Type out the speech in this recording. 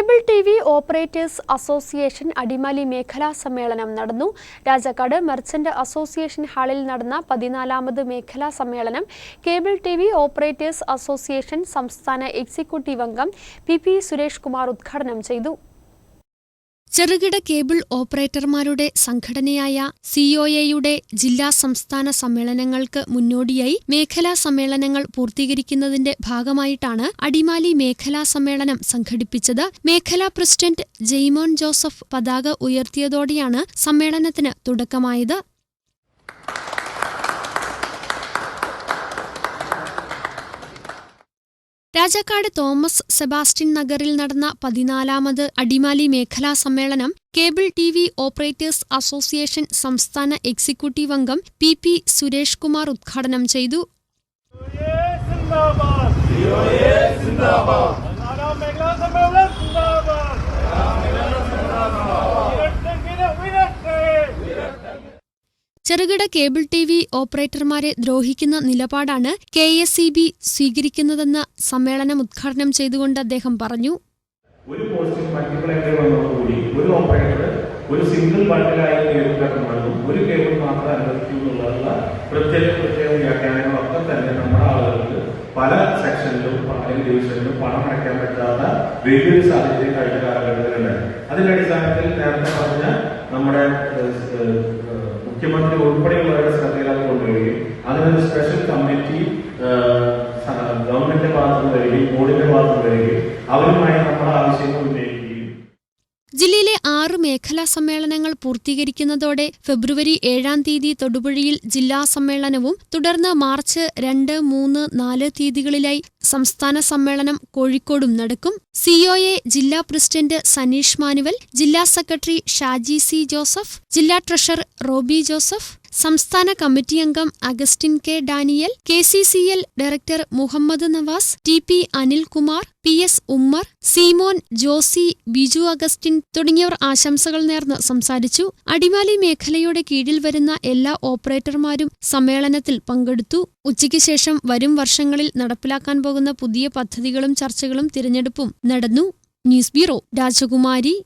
Cable T V operators association Adimali മേഖലാ സമ്മേളനം നടന്നു. രാജാക്കാട് മെർച്ചന്റ് അസോസിയേഷൻ ഹാളിൽ നടന്ന പതിനാലാമത് മേഖലാ സമ്മേളനം cable T V operators association സംസ്ഥാന എക്സിക്യൂട്ടീവ് അംഗം പി പി സുരേഷ് കുമാർ ഉദ്ഘാടനം ചെയ്തു. ചെറുകിട കേബിൾ ഓപ്പറേറ്റർമാരുടെ സംഘടനയായ സിഒഎയുടെ ജില്ലാ സംസ്ഥാന സമ്മേളനങ്ങൾക്ക് മുന്നോടിയായി മേഖലാ സമ്മേളനങ്ങൾ പൂർത്തീകരിക്കുന്നതിന്റെ ഭാഗമായിട്ടാണ് അടിമാലി മേഖലാ സമ്മേളനം സംഘടിപ്പിച്ചത്. മേഖലാ പ്രസിഡന്റ് ജെയ്മോൻ ജോസഫ് പതാക ഉയർത്തിയതോടെയാണ് സമ്മേളനത്തിന് തുടക്കമായത്. രാജാക്കാട് തോമസ് സെബാസ്റ്റ്യൻ നഗറിൽ നടന്ന പതിനാലാമത് അടിമാലി മേഖലാ സമ്മേളനം cable T V operators association സംസ്ഥാന എക്സിക്യൂട്ടീവ് അംഗം പി പി സുരേഷ് കുമാർ ഉദ്ഘാടനം ചെയ്തു സിന്ദാബാദ് നാലാം മേഖലാ സമ്മേളനം സിന്ദാബാദ് ഉയരട്ടെങ്കിൽ ഉയരട്ടെ ചെറുകിട കേബിൾ ടി വി ഓപ്പറേറ്റർമാരെ ദ്രോഹിക്കുന്ന നിലപാടാണ് കെ എസ് ഇ ബി സ്വീകരിക്കുന്നതെന്ന് സമ്മേളനം ഉദ്ഘാടനം ചെയ്തുകൊണ്ട് അദ്ദേഹം പറഞ്ഞു. ഒരു ഒരു ഓപ്പറേറ്റർ ഒരു സിംഗിൾ ബണ്ടിലായി ഒരു കേബിൾ മാത്രം പ്രത്യേക പ്രത്യേക തന്നെ പല സെക്ഷനിലും അല്ലെങ്കിൽ ഡിവിഷനിലും പണം അടയ്ക്കാൻ പറ്റാത്ത വലിയൊരു കഴിഞ്ഞ കാലഘട്ടത്തിലുണ്ടായി മുഖ്യമന്ത്രി ഉൾപ്പെടെയുള്ളവരുടെ ശ്രദ്ധയിലാക്കി കൊണ്ടുവരികയും അതിനൊരു സ്പെഷ്യൽ കമ്മിറ്റി ഗവൺമെന്റിന്റെ ഭാഗത്ത് നിന്ന് വരികയും ബോർഡിന്റെ ഭാഗത്ത് നിന്ന് വരികയും അവരുമായി നമ്മുടെ ആവശ്യങ്ങൾ ഉന്നയിക്കുകയും ജില്ലയിലെ ആറ് മേഖലാ സമ്മേളനങ്ങൾ പൂർത്തീകരിക്കുന്നതോടെ ഫെബ്രുവരി ഏഴാം തീയതി തൊടുപുഴയിൽ ജില്ലാ സമ്മേളനവും തുടർന്ന് മാർച്ച് രണ്ട് മൂന്ന് നാല് തീയതികളിലായി സംസ്ഥാന സമ്മേളനം കോഴിക്കോടും നടക്കും. സിഒഎ ജില്ലാ പ്രസിഡന്റ് സനീഷ് മാനുവൽ ജില്ലാ സെക്രട്ടറി ഷാജി സി ജോസഫ് ജില്ലാ ട്രഷറർ റോബി ജോസഫ് സംസ്ഥാന കമ്മിറ്റി അംഗം Augustine K Daniel K C C L director Muhammad Navas T P Anilkumar P S Ummer Seemon Josy Biju Augustine തുടങ്ങിയവർ ആശംസകൾ നേർന്ന് സംസാരിച്ചു. അടിമാലി മേഖലയുടെ കീഴിൽ വരുന്ന എല്ലാ ഓപ്പറേറ്റർമാരും സമ്മേളനത്തിൽ പങ്കെടുത്തു. ഉച്ചയ്ക്ക് ശേഷം വരും വർഷങ്ങളിൽ നടപ്പിലാക്കാൻ പോകുന്ന പുതിയ പദ്ധതികളും ചർച്ചകളും തിരഞ്ഞെടുപ്പും നടന്നു. ന്യൂസ് ബ്യൂറോ രാജകുമാരി.